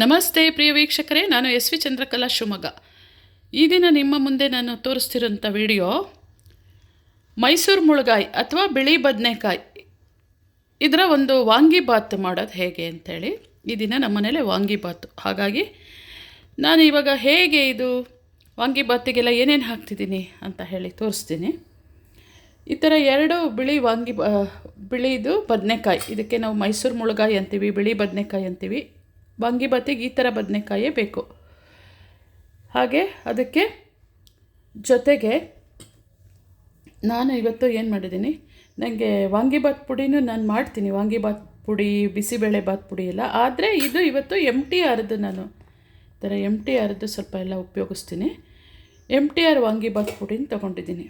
ನಮಸ್ತೆ ಪ್ರಿಯ ವೀಕ್ಷಕರೇ, ನಾನು ಎಸ್ ವಿ ಚಂದ್ರಕಲಾ ಶಿವಮೊಗ್ಗ. ಈ ದಿನ ನಿಮ್ಮ ಮುಂದೆ ನಾನು ತೋರಿಸ್ತಿರೋಂಥ ವಿಡಿಯೋ, ಮೈಸೂರು ಮುಳುಗಾಯಿ ಅಥವಾ ಬಿಳಿ ಬದನೆಕಾಯಿ. ಇದರ ಒಂದು ವಾಂಗಿಬಾತ್ ಮಾಡೋದು ಹೇಗೆ ಅಂತೇಳಿ ಈ ದಿನ ನಮ್ಮ ಮನೇಲೆ ವಾಂಗಿಬಾತು ಹಾಗಾಗಿ ನಾನು ಇವಾಗ ಹೇಗೆ ಇದು ವಾಂಗಿಬಾತಿಗೆಲ್ಲ ಏನೇನು ಹಾಕ್ತಿದ್ದೀನಿ ಅಂತ ಹೇಳಿ ತೋರಿಸ್ತೀನಿ. ಈ ಥರ ಎರಡು ಬಿಳಿ ವಾಂಗಿ ಬಿಳಿದು ಬದನೆಕಾಯಿ. ಇದಕ್ಕೆ ನಾವು ಮೈಸೂರು ಮುಳುಗಾಯಿ ಅಂತೀವಿ, ಬಿಳಿ ಬದನೆಕಾಯಿ ಅಂತೀವಿ. ವಾಂಗಿಬಾತಿಗೆ ಈ ಥರ ಬದನೆಕಾಯೇ ಬೇಕು. ಹಾಗೆ ಅದಕ್ಕೆ ಜೊತೆಗೆ ನಾನು ಇವತ್ತು ಏನು ಮಾಡಿದ್ದೀನಿ ನನಗೆ ವಾಂಗಿಬಾತ್ ಪುಡಿನೂ ನಾನು ಮಾಡ್ತೀನಿ. ವಾಂಗಿಬಾತ್ ಪುಡಿ, ಬಿಸಿಬೇಳೆ ಬಾತ್ ಪುಡಿ ಎಲ್ಲ. ಆದರೆ ಇದು ಇವತ್ತು ಎಂ ಟಿ ಆರ್ದು ನಾನು. ಈ ಥರ ಎಂ ಟಿ ಆರ್ದು ಸ್ವಲ್ಪ ಎಲ್ಲ ಉಪಯೋಗಿಸ್ತೀನಿ. ಎಂ ಟಿ ಆರ್ ವಾಂಗಿಬಾತ್ ಪುಡಿನ ತೊಗೊಂಡಿದ್ದೀನಿ.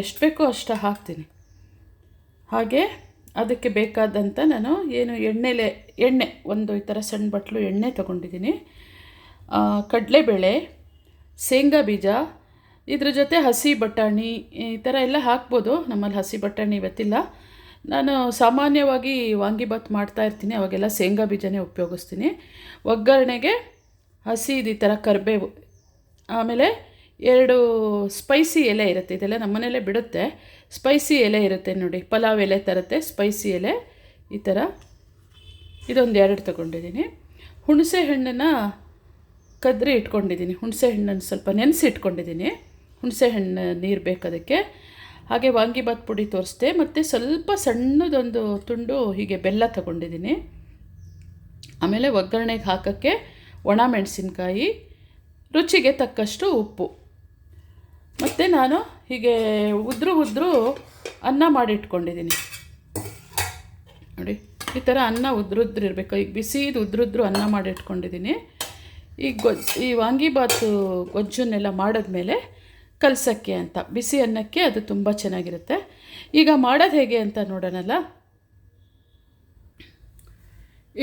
ಎಷ್ಟು ಬೇಕೋ ಅಷ್ಟು ಹಾಕ್ತೀನಿ. ಹಾಗೆ ಅದಕ್ಕೆ ಬೇಕಾದಂಥ ನಾನು ಏನು ಎಣ್ಣೆಲೆ, ಎಣ್ಣೆ, ಒಂದು ಈ ಥರ ಸಣ್ಣ ಬಟ್ಲು ಎಣ್ಣೆ ತೊಗೊಂಡಿದ್ದೀನಿ. ಕಡಲೆಬೇಳೆ, ಶೇಂಗಾ ಬೀಜ, ಇದ್ರ ಜೊತೆ ಹಸಿ ಬಟಾಣಿ, ಈ ಥರ ಎಲ್ಲ ಹಾಕ್ಬೋದು. ನಮ್ಮಲ್ಲಿ ಹಸಿ ಬಟಾಣಿ ಇವತ್ತಿಲ್ಲ. ನಾನು ಸಾಮಾನ್ಯವಾಗಿ ವಾಂಗಿಬಾತ್ ಮಾಡ್ತಾ ಇರ್ತೀನಿ, ಅವಾಗೆಲ್ಲ ಶೇಂಗಾ ಬೀಜನೇ ಉಪಯೋಗಿಸ್ತೀನಿ. ಒಗ್ಗರಣೆಗೆ ಹಸಿ ಈ ಥರ ಕರಿಬೇವು, ಆಮೇಲೆ ಎರಡು ಸ್ಪೈಸಿ ಎಲೆ ಇರುತ್ತೆ. ಇದೆಲ್ಲ ನಮ್ಮನೆಯಲ್ಲೇ ಬಿಡುತ್ತೆ. ಸ್ಪೈಸಿ ಎಲೆ ಇರುತ್ತೆ ನೋಡಿ. ಪಲಾವ್ ಎಲೆ ತರುತ್ತೆ. ಸ್ಪೈಸಿ ಎಲೆ ಈ ಥರ ಇದೊಂದು ಎರಡು ತಗೊಂಡಿದ್ದೀನಿ. ಹುಣಸೆ ಹಣ್ಣನ್ನು ಕದ್ರಿ ಇಟ್ಕೊಂಡಿದ್ದೀನಿ. ಹುಣಸೆ ಹಣ್ಣನ್ನು ಸ್ವಲ್ಪ ನೆನೆಸಿ ಇಟ್ಕೊಂಡಿದ್ದೀನಿ. ಹುಣಸೆ ಹಣ್ಣು ನೀರು ಬೇಕದಕ್ಕೆ ಹಾಗೆ ವಾಂಗಿಬಾತ್ ಪುಡಿ ತೋರಿಸ್ದೆ. ಮತ್ತು ಸ್ವಲ್ಪ ಸಣ್ಣದೊಂದು ತುಂಡು ಹೀಗೆ ಬೆಲ್ಲ ತಗೊಂಡಿದ್ದೀನಿ. ಆಮೇಲೆ ಒಗ್ಗರಣೆಗೆ ಹಾಕೋಕ್ಕೆ ಒಣ ಮೆಣಸಿನ್ಕಾಯಿ, ರುಚಿಗೆ ತಕ್ಕಷ್ಟು ಉಪ್ಪು. ಮತ್ತು ನಾನು ಹೀಗೆ ಉದ್ರು ಉದ್ರು ಅನ್ನ ಮಾಡಿಟ್ಕೊಂಡಿದ್ದೀನಿ. ನೋಡಿ, ಈ ಥರ ಅನ್ನ ಉದ್ರುದ್ರು ಇರಬೇಕು. ಈಗ ಬಿಸಿದು ಉದ್ರುದ್ರು ಅನ್ನ ಮಾಡಿಟ್ಕೊಂಡಿದ್ದೀನಿ. ಈ ಗೊಜ್ ಈ ವಾಂಗಿಬಾತು ಗೊಜ್ಜನ್ನೆಲ್ಲ ಮಾಡಿದ್ಮೇಲೆ ಕಲಸಕ್ಕೆ ಅಂತ. ಬಿಸಿ ಅನ್ನಕ್ಕೆ ಅದು ತುಂಬ ಚೆನ್ನಾಗಿರುತ್ತೆ. ಈಗ ಮಾಡೋದು ಹೇಗೆ ಅಂತ ನೋಡೋಣಲ್ಲ.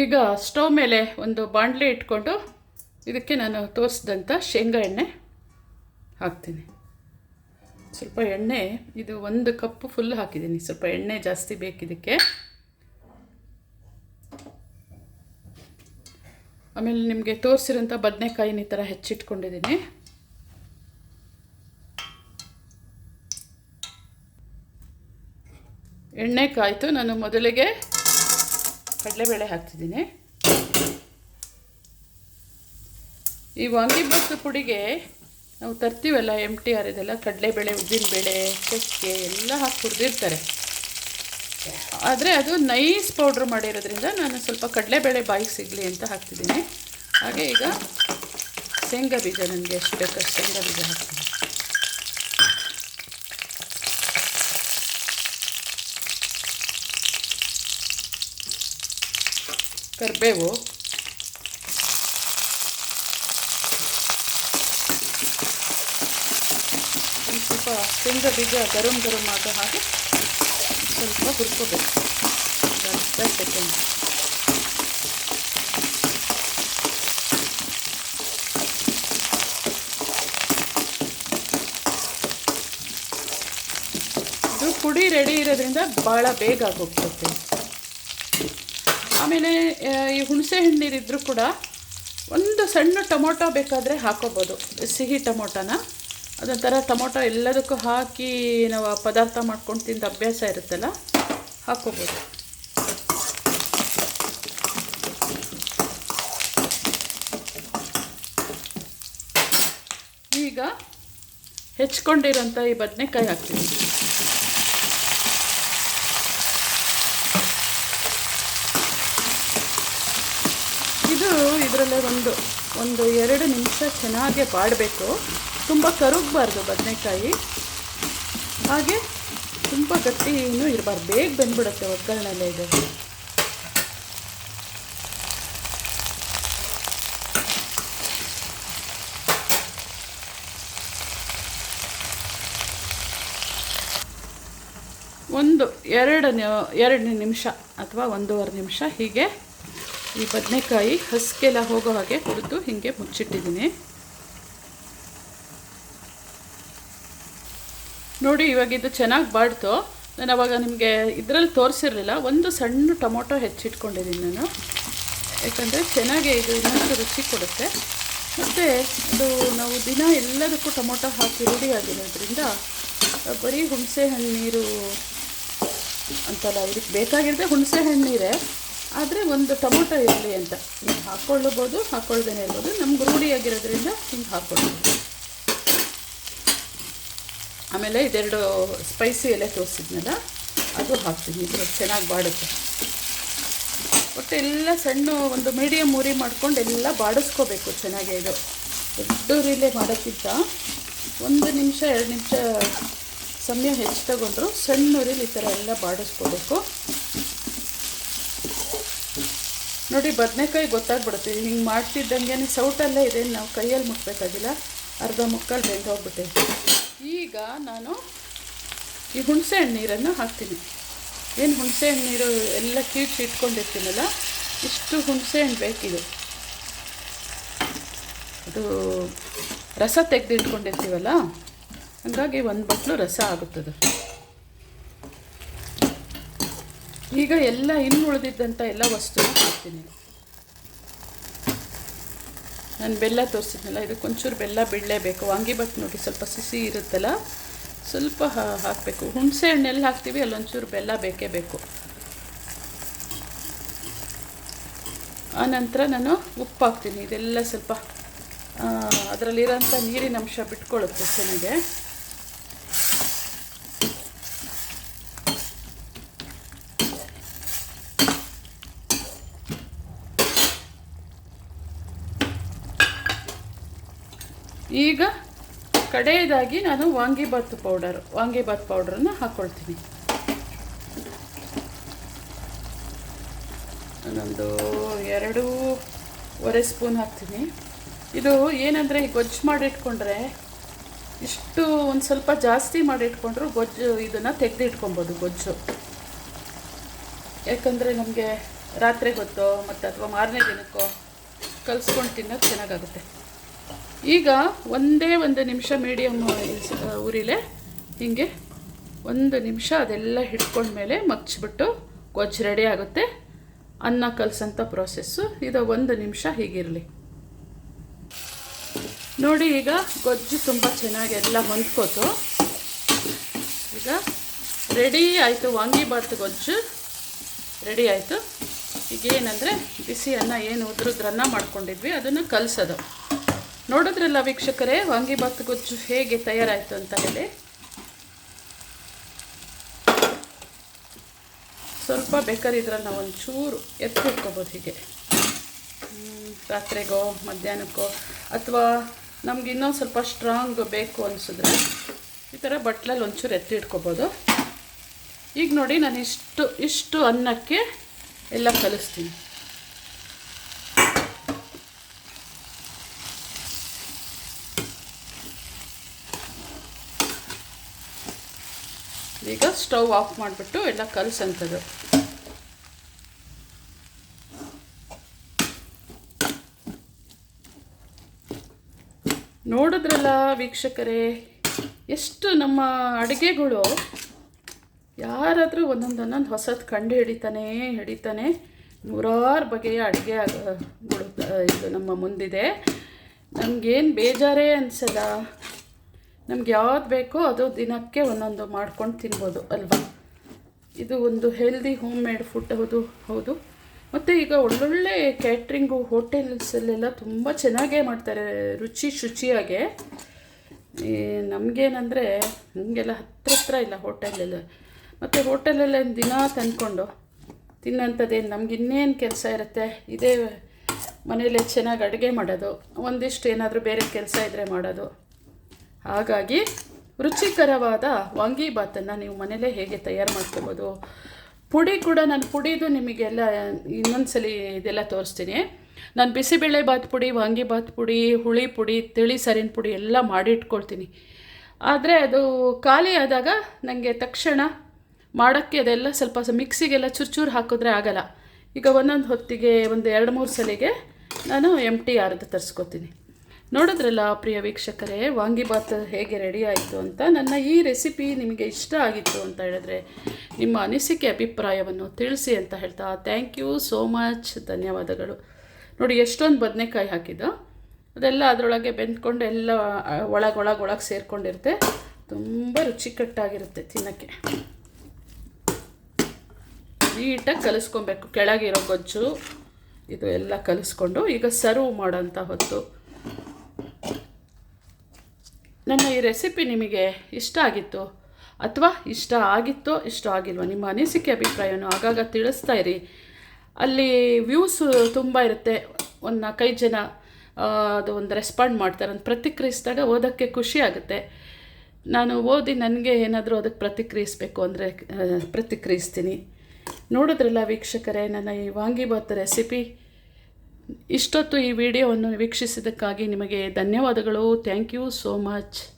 ಈಗ ಸ್ಟವ್ ಮೇಲೆ ಒಂದು ಬಾಣಲೆ ಇಟ್ಕೊಂಡು ಇದಕ್ಕೆ ನಾನು ತೋರಿಸಿದಂಥ ಶೇಂಗಾ ಎಣ್ಣೆ ಹಾಕ್ತೀನಿ. ಸ್ವಲ್ಪ ಎಣ್ಣೆ, ಇದು ಒಂದು ಕಪ್ಪು ಫುಲ್ ಹಾಕಿದ್ದೀನಿ. ಸ್ವಲ್ಪ ಎಣ್ಣೆ ಜಾಸ್ತಿ ಬೇಕಿದ್ದಕ್ಕೆ ಆಮೇಲೆ ನಿಮಗೆ ತೋರಿಸಿರೋಂಥ ಬದನೆಕಾಯಿನ ಈ ಥರ ಹೆಚ್ಚಿಟ್ಕೊಂಡಿದ್ದೀನಿ. ಎಣ್ಣೆ ಕಾಯಿತು. ನಾನು ಮೊದಲಿಗೆ ಕಡಲೆಬೇಳೆ ಹಾಕ್ತಿದ್ದೀನಿ. ಈ ವಾಂಗಿಬಾತ್ ಪುಡಿಗೆ ನಾವು ತರ್ತೀವಲ್ಲ ಎಂ ಟಿ ಆರ್ ಇದೆಲ್ಲ ಕಡಲೆಬೇಳೆ, ಉದ್ದಿನಬೇಳೆ, ಚಕ್ಕೆ ಎಲ್ಲ ಹಾಕಿ ಹುರಿದಿರ್ತಾರೆ. ಆದರೆ ಅದು ನೈಸ್ ಪೌಡ್ರ್ ಮಾಡಿರೋದ್ರಿಂದ ನಾನು ಸ್ವಲ್ಪ ಕಡಲೆಬೇಳೆ ಬಾಯಿಗೆ ಸಿಗಲಿ ಅಂತ ಹಾಕ್ತಿದ್ದೀನಿ. ಹಾಗೆ ಈಗ ಶೇಂಗಾ ಬೀಜ ನನಗೆ ಎಷ್ಟು ಬೇಕಷ್ಟು ಶೇಂಗಾ ಬೀಜ ಹಾಕ್ತೀನಿ. ಕರಿಬೇವು ಒಂದು ಸ್ವಲ್ಪ ಬೀಜ ಗರಂ ಗರಂ ಆಗೋ ಹಾಗೆ ಸ್ವಲ್ಪ ಹುರ್ಕೋಬೇಕು. ಸೆಕೆಂಡ್ ಇದು ಪುಡಿ ರೆಡಿ ಇರೋದ್ರಿಂದ ಭಾಳ ಬೇಗ ಹೋಗ್ತದೆ ಆಮೇಲೆ ಈ ಹುಣಸೆ ಹಣ್ಣೀರಿದ್ರು ಕೂಡ ಒಂದು ಸಣ್ಣ ಟೊಮೊಟೊ ಬೇಕಾದರೆ ಹಾಕೋಬೋದು. ಸಿಹಿ ಟೊಮೊಟೊನ. ಅದೊಂಥರ ಟೊಮೊಟೊ ಎಲ್ಲದಕ್ಕೂ ಹಾಕಿ ನಾವು ಪದಾರ್ಥ ಮಾಡ್ಕೊಂಡು ತಿಂದ ಅಭ್ಯಾಸ ಇರುತ್ತಲ್ಲ, ಹಾಕ್ಕೋಬೋದು. ಈಗ ಹೆಚ್ಕೊಂಡಿರೋಂಥ ಈ ಬದನೆಕಾಯಿ ಹಾಕ್ತೀನಿ. ಇದು ಇದರಲ್ಲೇ ಒಂದು ಒಂದು ಎರಡು ನಿಮಿಷ ಚೆನ್ನಾಗೆ ಬಾಡಬೇಕು. ತುಂಬ ಕರುಗಬಾರ್ದು ಬದನೆಕಾಯಿ. ಹಾಗೆ ತುಂಬ ಗಟ್ಟಿನೂ ಇರಬಾರ್ದು. ಬೇಗ ಬಂದ್ಬಿಡುತ್ತೆ ಒಗ್ಗರಣೆಲ್ಲ ಇದೆ. ಒಂದು ಎರಡು ಎರಡು ನಿಮಿಷ ಅಥವಾ ಒಂದೂವರೆ ನಿಮಿಷ ಹೀಗೆ ಈ ಬದನೆಕಾಯಿ ಹಸ್ಗೆಲ್ಲ ಹೋಗೋ ಹಾಗೆ ಹುರಿದು ಹೀಗೆ ಮುಚ್ಚಿಟ್ಟಿದ್ದೀನಿ. ನೋಡಿ, ಇವಾಗ ಇದು ಚೆನ್ನಾಗಿ ಬಾಡ್ತು. ನಾನು ಅವಾಗ ನಿಮಗೆ ಇದರಲ್ಲಿ ತೋರಿಸಿರಲಿಲ್ಲ. ಒಂದು ಸಣ್ಣ ಟೊಮೊಟೊ ಹೆಚ್ಚಿಟ್ಕೊಂಡಿದ್ದೀನಿ ನಾನು. ಯಾಕಂದರೆ ಚೆನ್ನಾಗಿ ಇದು ಇನ್ನೊಂದು ರುಚಿ ಕೊಡುತ್ತೆ. ಮತ್ತು ಇದು ನಾವು ದಿನ ಎಲ್ಲದಕ್ಕೂ ಟೊಮೊಟೊ ಹಾಕಿ ರೂಢಿಯಾಗಿರೋದ್ರಿಂದ ಬರೀ ಹುಣಸೆ ನೀರು ಅಂತಲ್ಲ, ಇದಕ್ಕೆ ಬೇಕಾಗಿರದೆ ಹುಣಸೆ ಹಣ್ಣೀರೇ ಆದರೆ ಒಂದು ಟೊಮೊಟೊ ಇರಲಿ ಅಂತ. ನೀವು ಹಾಕ್ಕೊಳ್ಳಬೋದು ಹಾಕ್ಕೊಳ್ದೇ ಇರ್ಬೋದು. ನಮ್ಗೆ ರೂಢಿಯಾಗಿರೋದ್ರಿಂದ ಹಿಂಗೆ ಹಾಕ್ಕೊಳ್ಬೋದು ಆಮೇಲೆ ಇದೆರಡು ಸ್ಪೈಸಿ ಎಲೆ ತೋರಿಸಿದ್ನಲ್ಲ, ಅದು ಹಾಕ್ತೀನಿ. ಇದು ಚೆನ್ನಾಗಿ ಬಾಡುತ್ತೆ. ಒಟ್ಟು ಎಲ್ಲ ಸಣ್ಣ ಒಂದು ಮೀಡಿಯಮ್ ಉರಿ ಮಾಡ್ಕೊಂಡು ಎಲ್ಲ ಬಾಡಿಸ್ಕೋಬೇಕು ಚೆನ್ನಾಗಿ ಇದು. ದೊಡ್ಡ ಉರಿಲೇ ಮಾಡೋಕ್ಕಿಂತ ಒಂದು ನಿಮಿಷ, ಎರಡು ನಿಮಿಷ ಸಮಯ ಹೆಚ್ಚು ತಗೊಂಡ್ರು ಸಣ್ಣ ಉರಿಲಿ ಈ ಥರ ಎಲ್ಲ ಬಾಡಿಸ್ಕೋಬೇಕು. ನೋಡಿ, ಬದನೆಕಾಯಿ ಗೊತ್ತಾಗ್ಬಿಡುತ್ತೆ. ಹಿಂಗೆ ಮಾಡ್ತಿದ್ದಂಗೆ ಸೌಟಲ್ಲೇ ಇದೆ. ನಾವು ಕೈಯಲ್ಲಿ ಮುಟ್ಬೇಕಾಗಿಲ್ಲ. ಅರ್ಧ ಮುಕ್ಕಾಲು ಬೆಂದು ಹೋಗ್ಬಿಟ್ಟೈತೆ ಈಗ ನಾನು ಈ ಹುಣಸೆ ನೀರನ್ನು ಹಾಕ್ತೀನಿ. ಏನು ಹುಣಸೆ ನೀರು ಎಲ್ಲ ಕೀಡ್ಸಿ ಇಟ್ಕೊಂಡಿರ್ತೀನಲ್ಲ, ಇಷ್ಟು ಹುಣಸೆ ಹಣ್ಣು ಬೇಕಿದೆ. ಅದು ರಸ ತೆಗೆದು ಇಟ್ಕೊಂಡಿರ್ತೀವಲ್ಲ, ಹಾಗಾಗಿ ಒಂದು ಬಟ್ಲು ರಸ ಆಗುತ್ತದೆ. ಈಗ ಎಲ್ಲ ಇನ್ನು ಉಳಿದಿದ್ದಂಥ ಎಲ್ಲ ವಸ್ತುನ ಹಾಕ್ತೀನಿ. ನಾನು ಬೆಲ್ಲ ತೋರಿಸಿದ್ನಲ್ಲ ಇದಕ್ಕೊಂಚೂರು ಬೆಲ್ಲ ಬಿಡಲೇಬೇಕು ವಾಂಗಿಬಾತ್ ನೋಡಿ, ಸ್ವಲ್ಪ ಸಿಸಿ ಇರುತ್ತಲ್ಲ, ಸ್ವಲ್ಪ ಹಾಕಬೇಕು. ಹುಣಸೆ ಹಣ್ಣೆಲ್ಲ ಹಾಕ್ತೀವಿ, ಅಲ್ಲೊಂಚೂರು ಬೆಲ್ಲ ಬೇಕೇ ಬೇಕು. ಆನಂತರ ನಾನು ಉಪ್ಪು ಹಾಕ್ತೀನಿ. ಇದೆಲ್ಲ ಸ್ವಲ್ಪ ಅದರಲ್ಲಿರೋಂಥ ನೀರಿನ ಅಂಶ ಬಿಟ್ಕೊಳ್ಳುತ್ತೆ ಚೆನ್ನಾಗೆ ಈಗ ಕಡೆಯದಾಗಿ ನಾನು ವಾಂಗಿಬಾತ್ ಪೌಡರ್ ವಾಂಗಿಬಾತ್ ಪೌಡರನ್ನು ಹಾಕ್ಕೊಳ್ತೀನಿ ನಾನೊಂದು ಎರಡೂವರೆ ಸ್ಪೂನ್ ಹಾಕ್ತೀನಿ. ಇದು ಏನಂದರೆ ಗೊಜ್ಜು ಮಾಡಿಟ್ಕೊಂಡ್ರೆ ಇಷ್ಟು ಒಂದು ಸ್ವಲ್ಪ ಜಾಸ್ತಿ ಮಾಡಿಟ್ಕೊಂಡ್ರು ಗೊಜ್ಜು ಇದನ್ನು ತೆಗೆದಿಟ್ಕೊಬೋದು ಗೊಜ್ಜು. ಯಾಕಂದರೆ ನಮಗೆ ರಾತ್ರಿ ಗೊತ್ತೋ ಮತ್ತು ಅಥವಾ ಮಾರನೇ ದಿನಕ್ಕೋ ಕಲಿಸ್ಕೊಂಡು ತಿನ್ನೋದು ಚೆನ್ನಾಗಾಗುತ್ತೆ. ಈಗ ಒಂದೇ ಒಂದು ನಿಮಿಷ ಮೀಡಿಯಮ್ ಉರಿಲೆ. ಹೀಗೆ ಒಂದು ನಿಮಿಷ ಅದೆಲ್ಲ ಹಿಡ್ಕೊಂಡ್ಮೇಲೆ ಮಚ್ಚಿಬಿಟ್ಟು ಗೊಜ್ಜು ರೆಡಿ ಆಗುತ್ತೆ. ಅನ್ನ ಕಲಸಂಥ ಪ್ರೋಸೆಸ್ಸು ಇದು ಒಂದು ನಿಮಿಷ ಹೀಗಿರಲಿ. ನೋಡಿ, ಈಗ ಗೊಜ್ಜು ತುಂಬ ಚೆನ್ನಾಗಿ ಎಲ್ಲ ಹೊಂದ್ಕೋತು. ಈಗ ರೆಡಿ ಆಯಿತು. ವಾಂಗಿಭಾತ್ ಗೊಜ್ಜು ರೆಡಿ ಆಯಿತು. ಈಗ ಏನಂದರೆ ಬಿಸಿ ಅನ್ನ ಏನು ಉದ್ರದ್ರನ್ನ ಮಾಡ್ಕೊಂಡಿದ್ವಿ. ಅದನ್ನು ಕಲಸೋದು. ನೋಡಿದ್ರಲ್ಲ ವೀಕ್ಷಕರೇ ವಾಂಗಿಭಾತ್ ಗೊಜ್ಜು ಹೇಗೆ ತಯಾರಾಯಿತು ಅಂತ ಹೇಳಿ. ಸ್ವಲ್ಪ ಬೇಕಾದ್ರೆ ಇದ್ರಲ್ಲಿ ನಾವು ಒಂಚೂರು ಎತ್ತಿಟ್ಕೋಬೋದು ಹೀಗೆ. ರಾತ್ರಿಗೋ, ಮಧ್ಯಾಹ್ನಕ್ಕೋ, ಅಥವಾ ನಮ್ಗೆ ಇನ್ನೊಂದು ಸ್ವಲ್ಪ ಸ್ಟ್ರಾಂಗ್ ಬೇಕು ಅನಿಸಿದ್ರೆ ಈ ಥರ ಬಟ್ಲಲ್ಲಿ ಒಂಚೂರು ಎತ್ತಿಟ್ಕೋಬೋದು. ಈಗ ನೋಡಿ ನಾನು ಇಷ್ಟು ಇಷ್ಟು ಅನ್ನಕ್ಕೆ ಎಲ್ಲ ಕಲಿಸ್ತೀನಿ. ಈಗ ಸ್ಟವ್ ಆಫ್ ಮಾಡಿಬಿಟ್ಟು ಎಲ್ಲ ಕಲಸಂಥದ್ದು ನೋಡಿದ್ರಲ್ಲ ವೀಕ್ಷಕರೇ, ಎಷ್ಟು ನಮ್ಮ ಅಡುಗೆಗಳು ಯಾರಾದರೂ ಒಂದೊಂದು ಒಂದೊಂದು ಹೊಸದು ಕಂಡು ಹಿಡಿತಾನೆ ಹಿಡಿತಾನೆ ನೂರಾರು ಬಗೆಯ ಅಡುಗೆ ಇದು ನಮ್ಮ ಮುಂದಿದೆ. ನಮಗೇನು ಬೇಜಾರೇ ಅನಿಸಲ್ಲ. ನಮ್ಗೆ ಯಾವ್ದು ಬೇಕೋ ಅದು ದಿನಕ್ಕೆ ಒಂದೊಂದು ಮಾಡ್ಕೊಂಡು ತಿನ್ಬೋದು ಅಲ್ವಾ? ಇದು ಒಂದು ಹೆಲ್ದಿ ಹೋಮ್ ಮೇಡ್ ಫುಡ್ ಹೌದು ಹೌದು. ಮತ್ತು ಈಗ ಒಳ್ಳೊಳ್ಳೆ ಕ್ಯಾಟ್ರಿಂಗು ಹೋಟೆಲ್ಸಲ್ಲೆಲ್ಲ ತುಂಬ ಚೆನ್ನಾಗೇ ಮಾಡ್ತಾರೆ, ರುಚಿ ಶುಚಿಯಾಗೆ. ನಮಗೇನಂದರೆ ನಮಗೆಲ್ಲ ಹತ್ರ ಹತ್ರ ಇಲ್ಲ ಹೋಟೆಲೆಲ್ಲ ಮತ್ತು ಹೋಟೆಲೆಲ್ಲ ದಿನ ತಂದ್ಕೊಂಡು ತಿನ್ನೋಂಥದ್ದೇನು? ನಮ್ಗೆ ಇನ್ನೇನು ಕೆಲಸ ಇರುತ್ತೆ? ಇದೇ ಮನೇಲೆ ಚೆನ್ನಾಗಿ ಅಡುಗೆ ಮಾಡೋದು, ಒಂದಿಷ್ಟು ಏನಾದರೂ ಬೇರೆ ಕೆಲಸ ಇದ್ದರೆ ಮಾಡೋದು. ಹಾಗಾಗಿ ರುಚಿಕರವಾದ ವಾಂಗಿಭಾತನ್ನು ನೀವು ಮನೇಲೇ ಹೇಗೆ ತಯಾರು ಮಾಡ್ಕೋಬೋದು. ಪುಡಿ ಕೂಡ ನಾನು ಪುಡಿದು ನಿಮಗೆಲ್ಲ ಇನ್ನೊಂದು ಸಲ ಇದೆಲ್ಲ ತೋರಿಸ್ತೀನಿ. ನಾನು ಬಿಸಿಬೇಳೆ ಬಾತ್ ಪುಡಿ ವಾಂಗಿಭಾತ್ ಪುಡಿ, ಹುಳಿ ಪುಡಿ, ತಿಳಿ ಸರಿನ ಪುಡಿ ಎಲ್ಲ ಮಾಡಿ ಇಟ್ಕೊಳ್ತೀನಿ ಆದರೆ ಅದು ಖಾಲಿ ಆದಾಗ ನನಗೆ ತಕ್ಷಣ ಮಾಡೋಕ್ಕೆ ಅದೆಲ್ಲ ಸ್ವಲ್ಪ ಮಿಕ್ಸಿಗೆಲ್ಲ ಚೂರು ಹಾಕಿದ್ರೆ ಆಗಲ್ಲ. ಈಗ ಒಂದೊಂದು ಹೊತ್ತಿಗೆ ಒಂದು ಎರಡು ಮೂರು ಸಲಿಗೆ ನಾನು ಎಂ ಟಿ ಆರ್ದು ತರಿಸ್ಕೊತೀನಿ. ನೋಡಿದ್ರಲ್ಲ ಪ್ರಿಯ ವೀಕ್ಷಕರೇ ವಾಂಗಿಬಾತ್ ಹೇಗೆ ರೆಡಿ ಆಯಿತು ಅಂತ? ನನ್ನ ಈ ರೆಸಿಪಿ ನಿಮಗೆ ಇಷ್ಟ ಆಗಿತ್ತು ಅಂತ ಹೇಳಿದ್ರೆ ನಿಮ್ಮ ಅನಿಸಿಕೆ, ಅಭಿಪ್ರಾಯವನ್ನು ತಿಳಿಸಿ ಅಂತ ಹೇಳ್ತಾ ಥ್ಯಾಂಕ್ ಯು ಸೋ ಮಚ್ ಧನ್ಯವಾದಗಳು. ನೋಡಿ, ಎಷ್ಟೊಂದು ಬದನೆಕಾಯಿ ಹಾಕಿದ್ದು. ಅದೆಲ್ಲ ಅದರೊಳಗೆ ಬೆಂದ್ಕೊಂಡು ಎಲ್ಲ ಒಳಗೊಳಗೆ ಒಳಗೆ ಒಳಗೆ ಸೇರಿಕೊಂಡಿರುತ್ತೆ. ತುಂಬ ರುಚಿಕಟ್ಟಾಗಿರುತ್ತೆ ತಿನ್ನೋಕ್ಕೆ. ನೀಟಾಗಿ ಕಲಿಸ್ಕೊಬೇಕು. ಕೆಳಗಿರೋ ಗೊಜ್ಜು, ಇದು ಎಲ್ಲ ಕಲಿಸ್ಕೊಂಡು ಈಗ ಸರ್ವ್ ಮಾಡೋಂಥ ಹೊತ್ತು. ನನ್ನ ಈ ರೆಸಿಪಿ ನಿಮಗೆ ಇಷ್ಟ ಆಗಿತ್ತು ಅಥವಾ ಇಷ್ಟ ಆಗಿತ್ತೋ ಇಷ್ಟ ಆಗಿಲ್ವ, ನಿಮ್ಮ ಅನಿಸಿಕೆ ಅಭಿಪ್ರಾಯವನ್ನು ಆಗಾಗ ತಿಳಿಸ್ತಾ ಇರಿ. ಅಲ್ಲಿ ವ್ಯೂಸ್ ತುಂಬ ಇರುತ್ತೆ. ಒಂದು ನಾಲ್ಕೈದು ಜನ ಅದು ಒಂದು ರೆಸ್ಪಾಂಡ್ ಮಾಡ್ತಾರೆ. ಅಂತ ಪ್ರತಿಕ್ರಿಯಿಸಿದಾಗ ಓದೋಕ್ಕೆ ಖುಷಿ ಆಗುತ್ತೆ. ನಾನು ಓದಿ ನನಗೆ ಏನಾದರೂ ಅದಕ್ಕೆ ಪ್ರತಿಕ್ರಿಯಿಸಬೇಕು ಅಂದರೆ ಪ್ರತಿಕ್ರಿಯಿಸ್ತೀನಿ. ನೋಡಿದ್ರಲ್ಲ ವೀಕ್ಷಕರೇ, ನನ್ನ ಈ ವಾಂಗಿಬಾತ್ ರೆಸಿಪಿ ಇಷ್ಟೊತ್ತು ಈ ವಿಡಿಯೋವನ್ನು ವೀಕ್ಷಿಸಿದ್ದಕ್ಕಾಗಿ ನಿಮಗೆ ಧನ್ಯವಾದಗಳು. Thank you so much